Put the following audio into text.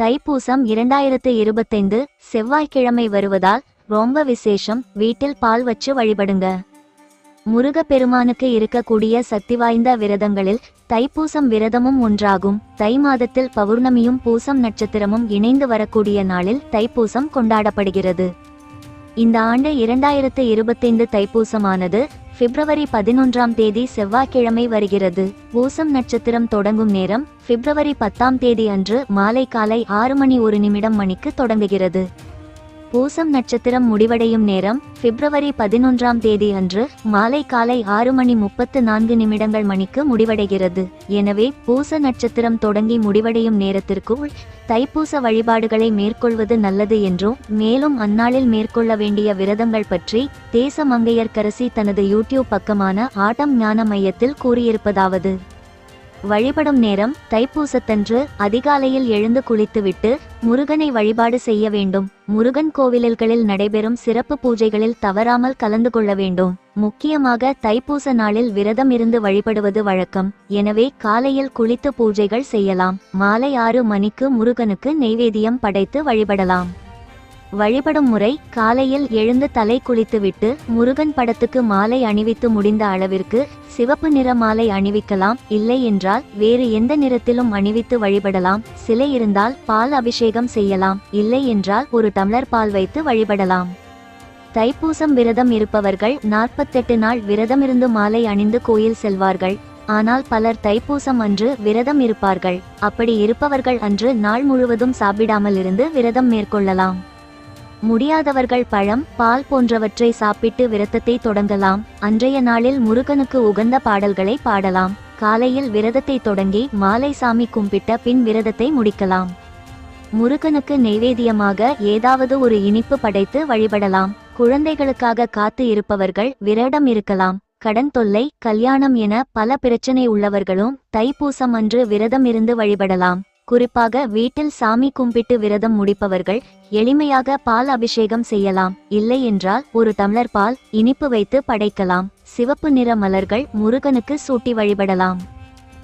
தைப்பூசம் இரண்டாயிரத்து இருபத்தைந்து செவ்வாய்க்கிழமை வருவதால் ரொம்ப விசேஷம். வீட்டில் பால் வச்சு வழிபடுங்க. முருகப்பெருமானுக்கு இருக்கக்கூடிய சக்தி வாய்ந்த விரதங்களில் தைப்பூசம் விரதமும் ஒன்றாகும். தை மாதத்தில் பௌர்ணமியும் பூசம் நட்சத்திரமும் இணைந்து வரக்கூடிய நாளில் தைப்பூசம் கொண்டாடப்படுகிறது. இந்த ஆண்டு இரண்டாயிரத்து இருபத்தைந்து தைப்பூசமானது பிப்ரவரி பதினொன்றாம் தேதி செவ்வாய்க்கிழமை வருகிறது. பூசம் நட்சத்திரம் தொடங்கும் நேரம் பிப்ரவரி பத்தாம் தேதி அன்று மாலை காலை ஆறு மணி ஒரு நிமிடம் மணிக்கு தொடங்குகிறது. பூசம் நட்சத்திரம் முடிவடையும் நேரம் பிப்ரவரி பதினொன்றாம் தேதி அன்று மாலை காலை ஆறு மணி முப்பத்து நான்கு நிமிடங்கள் மணிக்கு முடிவடைகிறது. எனவே பூச நட்சத்திரம் தொடங்கி முடிவடையும் நேரத்திற்குள் தைப்பூச வழிபாடுகளை மேற்கொள்வது நல்லது என்றும் மேலும் அந்நாளில் மேற்கொள்ள வேண்டிய விரதங்கள் பற்றி தேச மங்கையர்கரசி தனது யூடியூப் பக்கமான ஆட்டம் ஞான மையத்தில் கூறியிருப்பதாவது. வழிபடும் நேரம் தைப்பூசத்தன்று அதிகாலையில் எழுந்து குளித்துவிட்டு முருகனை வழிபாடு செய்ய வேண்டும். முருகன் கோவில்களில் நடைபெறும் சிறப்பு பூஜைகளில் தவறாமல் கலந்து கொள்ள வேண்டும். முக்கியமாக தைப்பூச நாளில் விரதம் இருந்து வழிபடுவது வழக்கம். எனவே காலையில் குளித்து பூஜைகள் செய்யலாம். மாலை ஆறு மணிக்கு முருகனுக்கு நெய்வேதியம் படைத்து வழிபடலாம். வழிபடும் முறை காலையில் எழுந்து தலை குளித்துவிட்டு முருகன் படத்துக்கு மாலை அணிவித்து முடிந்த அளவிற்கு சிவப்பு நிற மாலை அணிவிக்கலாம். இல்லை என்றால் வேறு எந்த நிறத்திலும் அணிவித்து வழிபடலாம். சிலை இருந்தால் பால் அபிஷேகம் செய்யலாம். இல்லை என்றால் ஒரு டம்ளர் பால் வைத்து வழிபடலாம். தைப்பூசம் விரதம் இருப்பவர்கள் நாற்பத்தெட்டு நாள் விரதமிருந்து மாலை அணிந்து கோயில் செல்வார்கள். ஆனால் பலர் தைப்பூசம் அன்று விரதம் இருப்பார்கள். அப்படி இருப்பவர்கள் அன்று நாள் முழுவதும் சாப்பிடாமல் இருந்து விரதம் மேற்கொள்ளலாம். முடியாதவர்கள் பழம் பால் போன்றவற்றை சாப்பிட்டு விரதத்தை தொடங்கலாம். அன்றைய நாளில் முருகனுக்கு உகந்த பாடல்களை பாடலாம். காலையில் விரதத்தை தொடங்கி மாலை சாமி கும்பிட்ட பின் விரதத்தை முடிக்கலாம். முருகனுக்கு நெய்வேதியமாக ஏதாவது ஒரு இனிப்பு படைத்து வழிபடலாம். குழந்தைகளுக்காக காத்து இருப்பவர்கள் விரடம் இருக்கலாம். கடன் தொல்லை கல்யாணம் என பல பிரச்சனை உள்ளவர்களும் தைப்பூசம் அன்று விரதம் இருந்து வழிபடலாம். குறிப்பாக வீட்டில் சாமி கும்பிட்டு விரதம் முடிப்பவர்கள் எளிமையாக பால் அபிஷேகம் செய்யலாம். இல்லை என்றால் ஒரு டம்ளர் பால் இனிப்பு வைத்து படைக்கலாம். சிவப்பு நிற மலர்கள் முருகனுக்கு சூட்டி வழிபடலாம்.